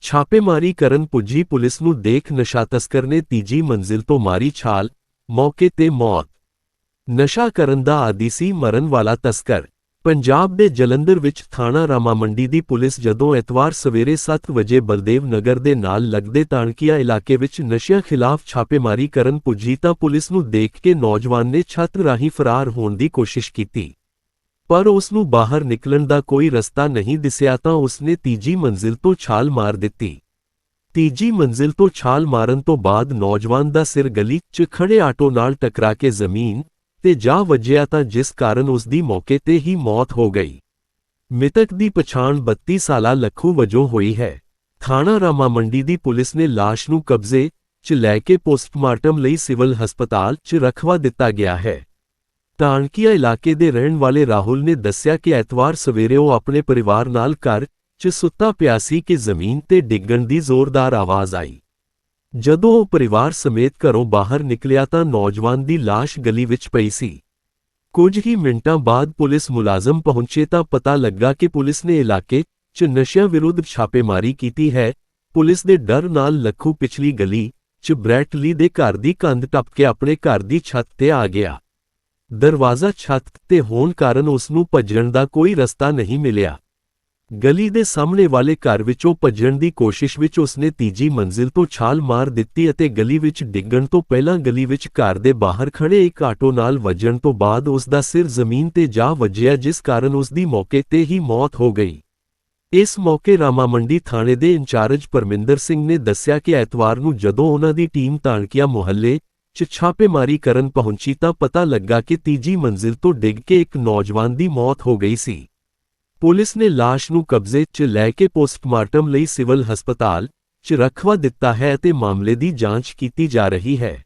ਛਾਪੇਮਾਰੀ ਕਰਨ ਪੁੱਜੀ ਪੁਲਿਸ ਨੂੰ ਦੇਖ ਨਸ਼ਾ ਤਸਕਰ ਨੇ ਤੀਜੀ ਮੰਜ਼ਿਲ ਤੋਂ ਮਾਰੀ ਛਾਲ, ਮੌਕੇ ਤੇ ਮੌਤ। ਨਸ਼ਾ ਕਰਨ ਦਾ ਆਦੀ ਸੀ ਮਰਨ ਵਾਲਾ ਤਸਕਰ। ਪੰਜਾਬ ਦੇ ਜਲੰਧਰ ਵਿੱਚ ਥਾਣਾ ਰਾਮਾ ਮੰਡੀ ਦੀ ਪੁਲਿਸ ਜਦੋਂ ਐਤਵਾਰ ਸਵੇਰੇ 7 ਵਜੇ ਬਲਦੇਵ ਨਗਰ ਦੇ ਨਾਲ ਲੱਗਦੇ ਤਾਣਕੀਆ ਇਲਾਕੇ ਵਿੱਚ ਨਸ਼ਿਆਂ ਖਿਲਾਫ ਛਾਪੇਮਾਰੀ ਕਰਨ ਪੁੱਜੀ ਤਾਂ ਪੁਲਿਸ ਨੂੰ ਦੇਖ ਕੇ ਨੌਜਵਾਨ ਨੇ ਛੱਤ ਰਾਹੀਂ ਫਰਾਰ ਹੋਣ ਦੀ ਕੋਸ਼ਿਸ਼ ਕੀਤੀ। ਪਰ ਉਸ ਨੂੰ ਬਾਹਰ ਨਿਕਲਣ ਦਾ ਕੋਈ ਰਸਤਾ ਨਹੀਂ ਦਿਸਿਆ ਤਾਂ ਉਸ ਨੇ ਤੀਜੀ ਮੰਜ਼ਿਲ ਤੋਂ ਛਾਲ ਮਾਰ ਦਿੱਤੀ। ਤੀਜੀ ਮੰਜ਼ਿਲ ਤੋਂ ਛਾਲ ਮਾਰਨ ਤੋਂ ਬਾਅਦ ਨੌਜਵਾਨ ਦਾ ਸਿਰ ਗਲੀ 'ਚ ਖੜੇ ਆਟੋ ਨਾਲ ਟਕਰਾ ਕੇ ਜ਼ਮੀਨ ਤੇ ਜਾ ਵੱਜਿਆ ਤਾਂ ਜਿਸ ਕਾਰਨ ਉਸ ਦੀ ਮੌਕੇ ਤੇ ਹੀ ਮੌਤ ਹੋ ਗਈ। ਮ੍ਰਿਤਕ ਦੀ ਪਛਾਣ 32 ਸਾਲਾ ਲੱਖੂ ਵਜੋਂ ਹੋਈ ਹੈ। ਥਾਣਾ ਰਾਮਾ ਮੰਡੀ ਦੀ ਪੁਲਿਸ ਨੇ ਲਾਸ਼ ਨੂੰ ਕਬਜ਼ੇ 'ਚ ਲੈ ਕੇ ਪੋਸਟਮਾਰਟਮ ਲਈ ਸਿਵਲ ਹਸਪਤਾਲ 'ਚ ਰਖਵਾ ਦਿੱਤਾ ਗਿਆ ਹੈ। ਤਾਣਕੀਆ ਇਲਾਕੇ ਦੇ ਰਹਿਣ ਵਾਲੇ ਰਾਹੁਲ ਨੇ ਦੱਸਿਆ ਕਿ ਐਤਵਾਰ ਸਵੇਰੇ ਉਹ ਆਪਣੇ ਪਰਿਵਾਰ ਨਾਲ ਘਰ 'ਚ ਸੁੱਤਾ ਪਿਆ ਸੀ ਕਿ ਜ਼ਮੀਨ ਤੇ ਡਿੱਗਣ ਦੀ ਜ਼ੋਰਦਾਰ ਆਵਾਜ਼ ਆਈ। ਜਦੋਂ ਉਹ ਪਰਿਵਾਰ ਸਮੇਤ ਘਰੋਂ ਬਾਹਰ ਨਿਕਲਿਆ ਤਾਂ ਨੌਜਵਾਨ ਦੀ ਲਾਸ਼ ਗਲੀ ਵਿੱਚ ਪਈ ਸੀ। ਕੁਝ ਹੀ ਮਿੰਟਾਂ ਬਾਅਦ ਪੁਲਿਸ ਮੁਲਾਜ਼ਮ ਪਹੁੰਚੇ ਤਾਂ ਪਤਾ ਲੱਗਾ ਕਿ ਪੁਲਿਸ ਨੇ ਇਲਾਕੇ 'ਚ ਨਸ਼ਿਆਂ ਵਿਰੁੱਧ ਛਾਪੇਮਾਰੀ ਕੀਤੀ ਹੈ। ਪੁਲਿਸ ਦੇ ਡਰ ਨਾਲ ਲੱਖੂ ਪਿਛਲੀ ਗਲੀ 'ਚ ਬ੍ਰੈਟਲੀ ਦੇ ਘਰ ਦੀ ਕੰਧ ਟੱਪ ਕੇ ਆਪਣੇ ਘਰ ਦੀ ਛੱਤ ਤੇ ਆ ਗਿਆ। ਦਰਵਾਜ਼ਾ ਛੱਤ ਤੇ ਹੋਣ ਕਾਰਨ ਉਸ ਨੂੰ ਭੱਜਣ ਦਾ ਕੋਈ ਰਸਤਾ ਨਹੀਂ ਮਿਲਿਆ। ਗਲੀ ਦੇ ਸਾਹਮਣੇ ਵਾਲੇ ਘਰ ਵਿੱਚੋਂ ਭੱਜਣ ਦੀ ਕੋਸ਼ਿਸ਼ ਵਿੱਚ ਉਸਨੇ ਤੀਜੀ ਮੰਜ਼ਿਲ ਤੋਂ ਛਾਲ ਮਾਰ ਦਿੱਤੀ ਅਤੇ ਗਲੀ ਵਿੱਚ ਡਿੱਗਣ ਤੋਂ ਪਹਿਲਾਂ ਗਲੀ ਵਿੱਚ ਘਰ ਦੇ ਬਾਹਰ ਖੜੇ ਇੱਕ ਆਟੋ ਨਾਲ ਵੱਜਣ ਤੋਂ ਬਾਅਦ ਉਸ ਦਾ ਸਿਰ ਜ਼ਮੀਨ ਤੇ ਜਾ ਵੱਜਿਆ, ਜਿਸ ਕਾਰਨ ਉਸ ਦੀ ਮੌਕੇ ਤੇ ਹੀ ਮੌਤ ਹੋ ਗਈ। ਇਸ ਮੌਕੇ ਰਾਮਾਮੰਡੀ ਥਾਣੇ ਦੇ ਇੰਚਾਰਜ ਪਰਮਿੰਦਰ ਸਿੰਘ ਨੇ ਦੱਸਿਆ ਕਿ ਐਤਵਾਰ ਨੂੰ ਜਦੋਂ ਉਹਨਾਂ ਦੀ ਟੀਮ ਤਾਣਕੀਆ ਮੁਹੱਲੇ 'ਚ ਛਾਪੇਮਾਰੀ ਕਰਨ ਪਹੁੰਚੀ ਤਾਂ ਪਤਾ ਲੱਗਾ ਕਿ ਤੀਜੀ ਮੰਜ਼ਿਲ ਤੋਂ ਡਿੱਗ ਕੇ ਇੱਕ ਨੌਜਵਾਨ ਦੀ ਮੌਤ ਹੋ ਗਈ ਸੀ। ਪੁਲਿਸ ਨੇ ਲਾਸ਼ ਨੂੰ ਕਬਜ਼ੇ 'ਚ ਲੈ ਕੇ ਪੋਸਟਮਾਰਟਮ ਲਈ ਸਿਵਲ ਹਸਪਤਾਲ 'ਚ ਰਖਵਾ ਦਿੱਤਾ ਹੈ ਅਤੇ ਮਾਮਲੇ ਦੀ ਜਾਂਚ ਕੀਤੀ ਜਾ ਰਹੀ ਹੈ।